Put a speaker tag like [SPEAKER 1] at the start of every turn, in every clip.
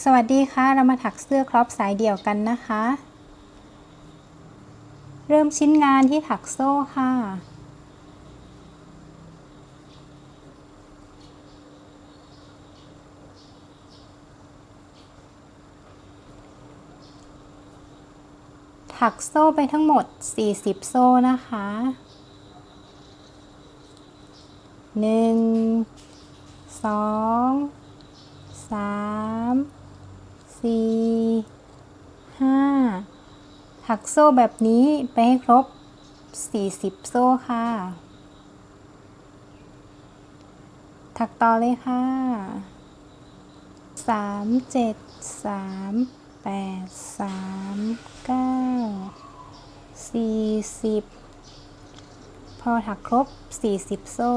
[SPEAKER 1] สวัสดีค่ะ เรามาถักเสื้อครอปสายเดี่ยวกันนะคะ เริ่มชิ้นงานที่ถักโซ่ค่ะ ถักโซ่ไปทั้งหมด 40 โซ่นะคะหนึ่ง สี่ห้าถักโซ่แบบนี้ไปให้ครบ 40 โซ่ค่ะ ถักต่อเลยค่ะสามเจ็ดสามแปดสามเก้าสี่สิบพอถักครบ 40 โซ่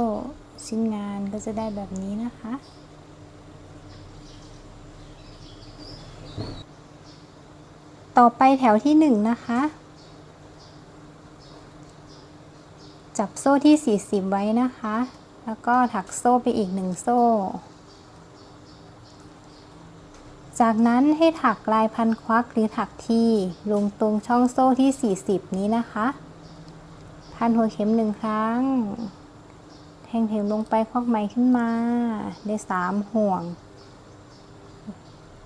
[SPEAKER 1] ชิ้นงานก็จะได้แบบนี้นะคะ ต่อไปแถวที่ 1 นะคะ จับโซ่ที่ 40 ไว้นะคะ แล้วก็ถักโซ่ไปอีก 1 โซ่ จากนั้นให้ถักลายพันควักหรือถักทีลงตรงช่องโซ่ที่ 40 นี้นะคะ พันหัวเข็มหนึ่งครั้ง แทงเข็มลงไปควักไหมขึ้นมา ได้สามห่วง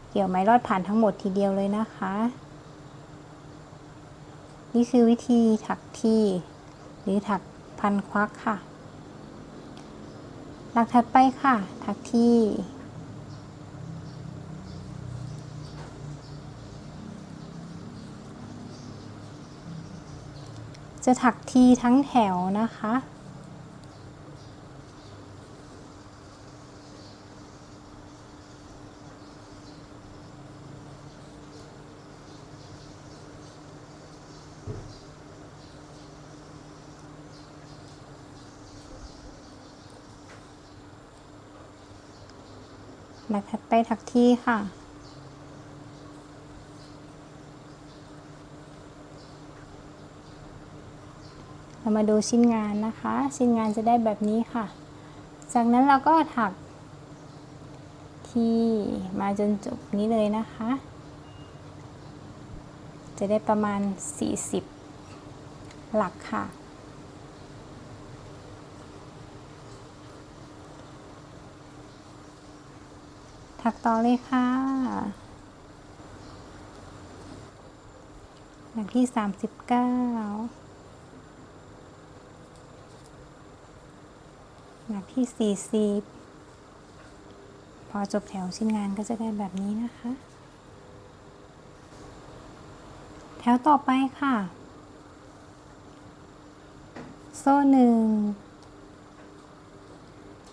[SPEAKER 1] เกี่ยวไหมรอดผ่านทั้งหมดทีเดียวเลยนะคะ นี่คือวิธีถักทีหรือถักพันควักค่ะ หลักถัดไปค่ะ ถักทีจะถักทีทั้งแถวนะคะ หลักถัดไปถักที่ค่ะ เรามาดูชิ้นงานนะคะ ชิ้นงานจะได้แบบนี้ค่ะ จากนั้นเราก็ถักที่มาจนจบนี้เลยนะคะ จะได้ประมาณ 40 หลักค่ะ ถักต่อเลยค่ะ หลักที่39หลักที่40พอจบแถวชิ้นงานก็จะได้แบบนี้นะคะ แถวต่อไปค่ะ โซ่หนึ่ง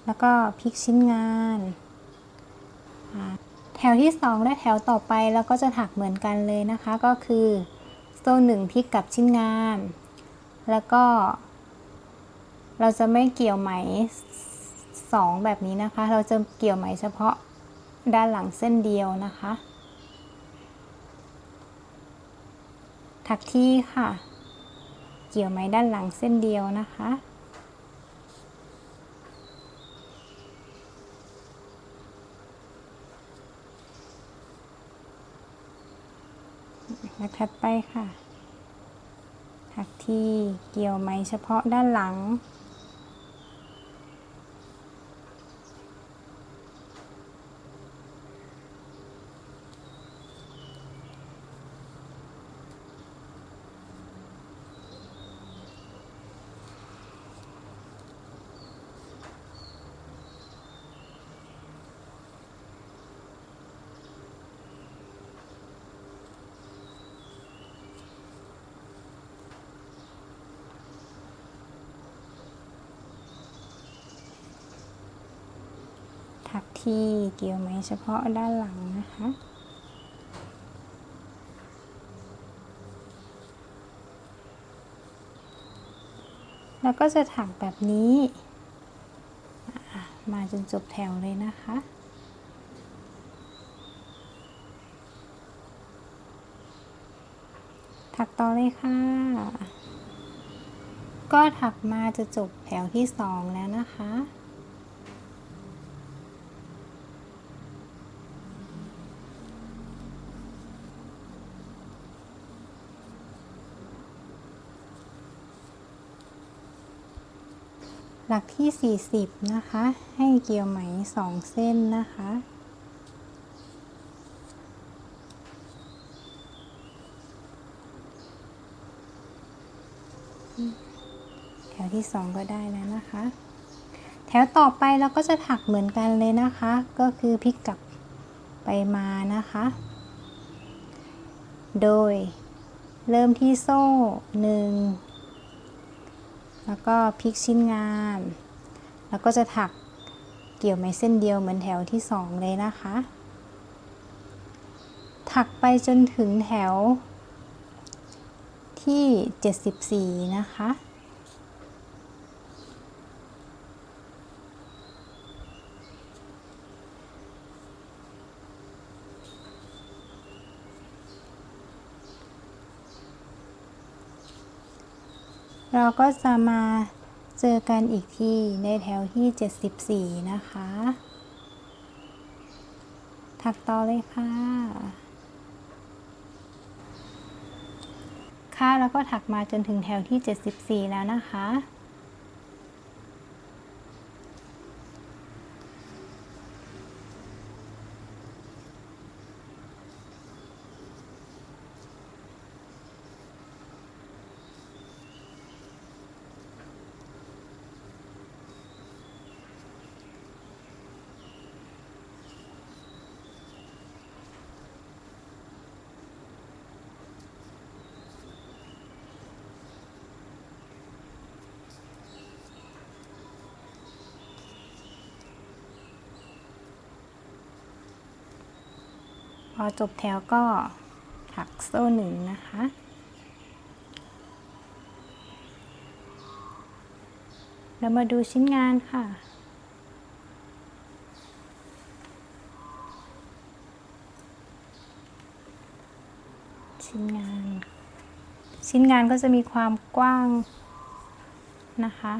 [SPEAKER 1] แล้วก็พลิกชิ้นงาน แถวที่ 2 และแถวต่อไปเราก็จะถักเหมือนกันเลยนะคะก็คือโซ่หนึ่งพลิกกับชิ้นงานแล้วก็ เราจะไม่เกี่ยวไหม 2 แบบนี้นะคะ เราจะเกี่ยวไหมเฉพาะด้านหลังเส้นเดียวนะคะ ถักที่ค่ะ เกี่ยวไหมด้านหลังเส้นเดียวนะคะ แล้วถัดไปค่ะ ถักที่เกี่ยวไหมเฉพาะด้านหลัง ถัก ที่เกี่ยวไหมเฉพาะด้านหลังนะคะ แล้วก็จะถักแบบนี้ มาจนจบแถวเลยนะคะถักต่อเลยค่ะ ก็ถักมาจะจบแถวที่สองแล้วนะคะ หลักที่ 40 นะคะ ให้เกี่ยวไหม 2 เส้นนะคะ แถวที่ 2 ก็ได้แล้วนะคะ แถวต่อไปเราก็จะถักเหมือนกันเลยนะคะ ก็คือพลิกกลับไปมานะคะ โดยเริ่มที่โซ่ 1 แล้วก็พลิกชิ้นงาน แล้วก็จะถักเกี่ยวไหมเส้นเดียวเหมือนแถวที่2เลยนะคะ ถักไปจนถึงแถวที่ 74 นะคะ เราก็จะมาเจอกันอีกที่ในแถวที่ 74 นะคะ ถักต่อเลยค่ะ ค่ะแล้วก็ถักมาจนถึงแถวที่ 74 แล้วนะคะ พอจบแถวก็ถักโซ่หนึ่งนะคะ เรามาดูชิ้นงานค่ะชิ้นงาน ชิ้นงานก็จะมีความกว้างนะคะ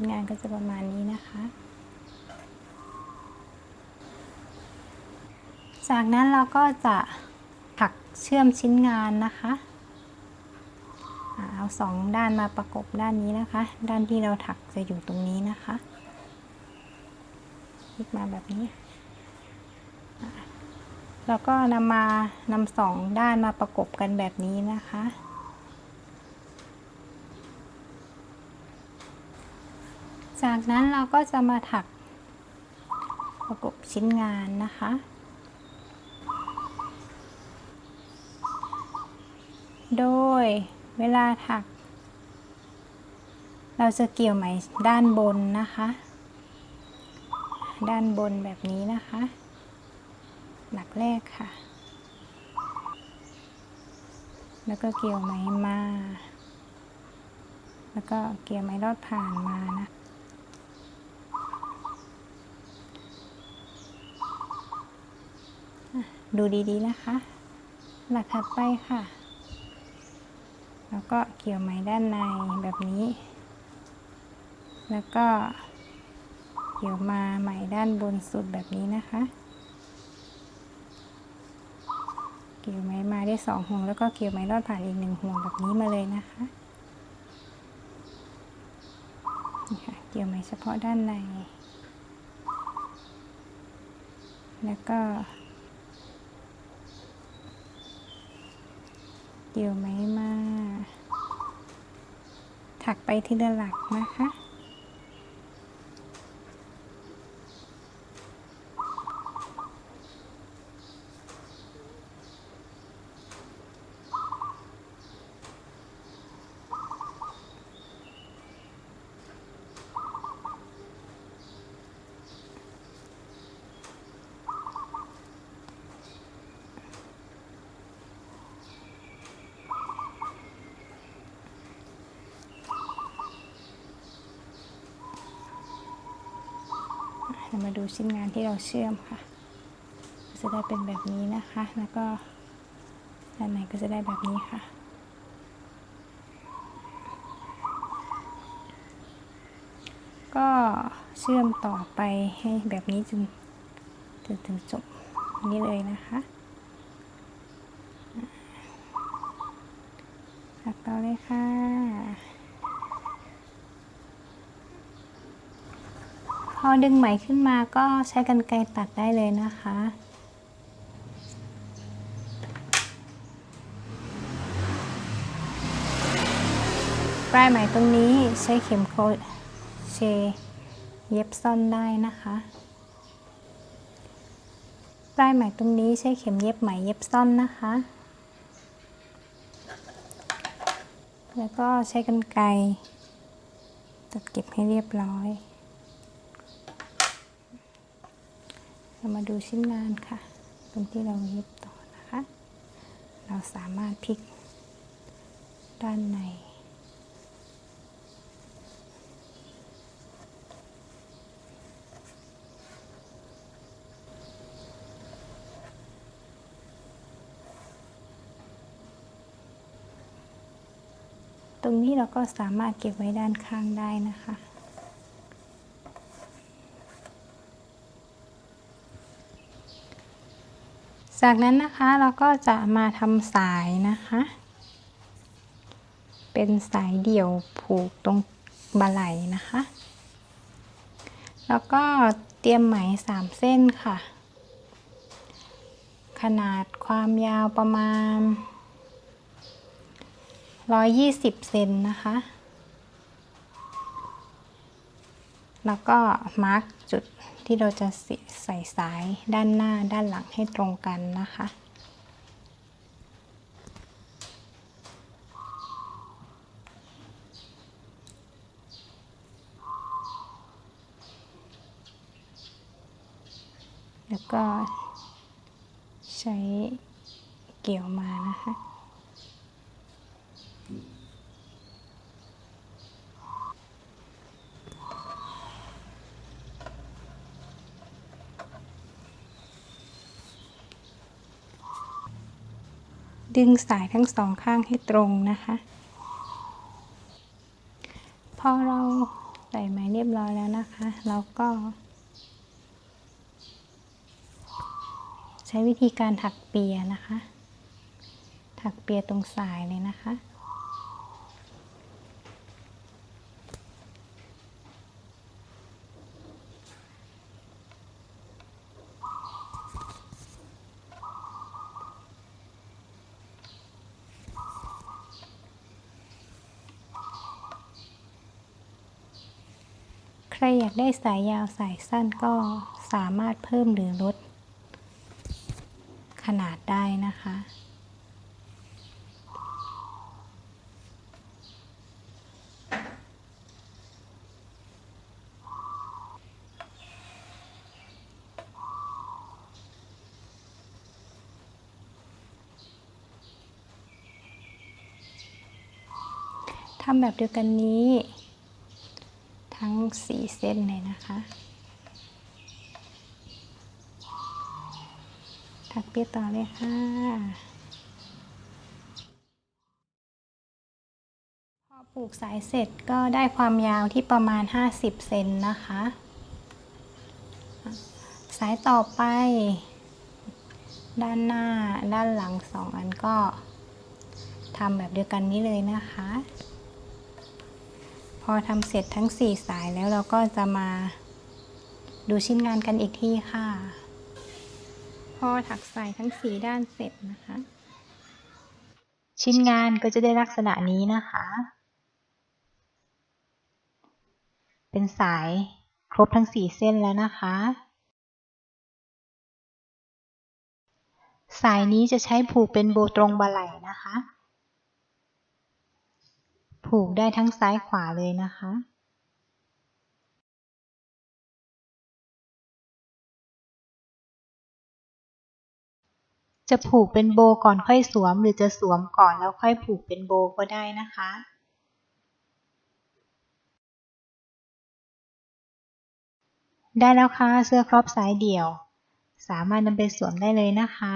[SPEAKER 1] ชิ้นงานก็จะประมาณนี้นะคะ จากนั้นเราก็จะถักเชื่อมชิ้นงานนะคะเอาสองด้านมาประกบด้านนี้นะคะ ด้านที่เราถักจะอยู่ตรงนี้นะคะพลิกมาแบบนี้ แล้วก็นำมานำสองด้านมาประกบกันแบบนี้นะคะ จากนั้นเราก็จะมาถักประกบชิ้นงานนะคะ โดยเวลาถัก เราจะเกี่ยวไหมด้านบนนะคะ ด้านบนแบบนี้นะคะ หลักแรกค่ะ แล้วก็เกี่ยวไหมมา แล้วก็เกี่ยวไหมลอดผ่านมานะ ดูดีๆนะคะ หลักถัดไปค่ะ แล้วก็เกี่ยวไหมด้านในแบบนี้ แล้วก็เกี่ยวมาไหมด้านบนสุดแบบนี้นะคะ เกี่ยวไหมมาได้สองห่วงแล้วก็เกี่ยวไหมลอดผ่านอีกหนึ่งห่วงแบบนี้มาเลยนะคะนี่ค่ะเกี่ยวไหมเฉพาะด้านใน แล้วก็ เกี่ยวไหมมา ถักไปทีละหลักนะคะ มาดูชิ้นงานที่เราเชื่อมค่ะจะได้เป็นแบบนี้นะคะ แล้วก็ด้านในก็จะได้แบบนี้ค่ะก็เชื่อมต่อไปให้แบบนี้จนจนถึงจบนี้เลยนะคะตัดต่อเลยค่ะ พอ ดึงไหมขึ้นมาก็ใช้กรรไกรตัดได้เลยนะคะ ปลายไหมตรงนี้ใช้เข็มโครเชต์เย็บซ่อนได้นะคะ ปลายไหมตรงนี้ใช้เข็มเย็บไหมเย็บซ่อนนะคะ แล้วก็ใช้กรรไกรตัดเก็บให้เรียบร้อย เรามาดูชิ้นงานค่ะ ตรงที่เราเย็บต่อนะคะ เราสามารถพลิกด้านในตรงนี้เราก็สามารถเก็บไว้ด้านข้างได้นะคะ จากนั้นนะคะเราก็จะมาทำสายนะคะ เป็นสายเดี่ยวผูกตรงบาไหลนะคะ แล้วก็เตรียมไหมสามเส้นค่ะ ขนาดความยาวประมาณ 120 เซนนะคะ แล้วก็มาร์กจุด ที่เราจะใส่สายด้านหน้าด้านหลังให้ตรงกันนะคะแล้วก็ใช้เกี่ยวมานะคะ ดึงสายทั้งสองข้างให้ตรงนะคะ พอเราใส่ไหมเรียบร้อยแล้วนะคะ เราก็ ใช้วิธีการถักเปียนะคะ ถักเปียตรงสายเลยนะคะ รอยากได้สายยาวสายสั้นก็สามารถเพิ่มหรือลด ขนาดได้นะคะ ทำแบบเดียวกันนี้ ทั้ง4เส้นเลยนะคะ ถักเปียต่อเลยค่ะพอปลูกสายเสร็จก็ได้ความยาวที่ประมาณ 50 เซนนะคะ สายต่อไป ด้านหน้าด้านหลังสองอันก็ทำแบบเดียวกันนี้เลยนะคะ พอทำเสร็จทั้ง 4 สายแล้วเราก็จะมาดูชิ้นงานกันอีกที่ค่ะ พอถักสายทั้ง 4 ด้านเสร็จนะคะ ชิ้นงานก็จะได้ลักษณะนี้นะคะ เป็นสายครบทั้ง 4 เส้นแล้วนะคะ สายนี้จะใช้ผูกเป็นโบตรงบาไหล่นะคะ ผูกได้ทั้งซ้ายขวาเลยนะคะจะผูกเป็นโบก่อนค่อยสวม หรือจะสวมก่อนแล้วค่อยผูกเป็นโบก็ได้นะคะ ได้แล้วค่ะเสื้อครอปสายเดี่ยว สามารถนำไปสวมได้เลยนะคะ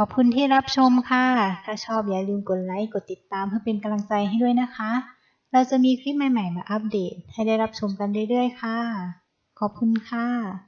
[SPEAKER 1] ขอบคุณที่รับชมค่ะ ถ้าชอบอย่าลืมกดไลค์ กดติดตามเพื่อเป็นกำลังใจให้ด้วยนะคะ เราจะมีคลิปใหม่ๆมาอัปเดตให้ได้รับชมกันเรื่อยๆค่ะ ขอบคุณค่ะ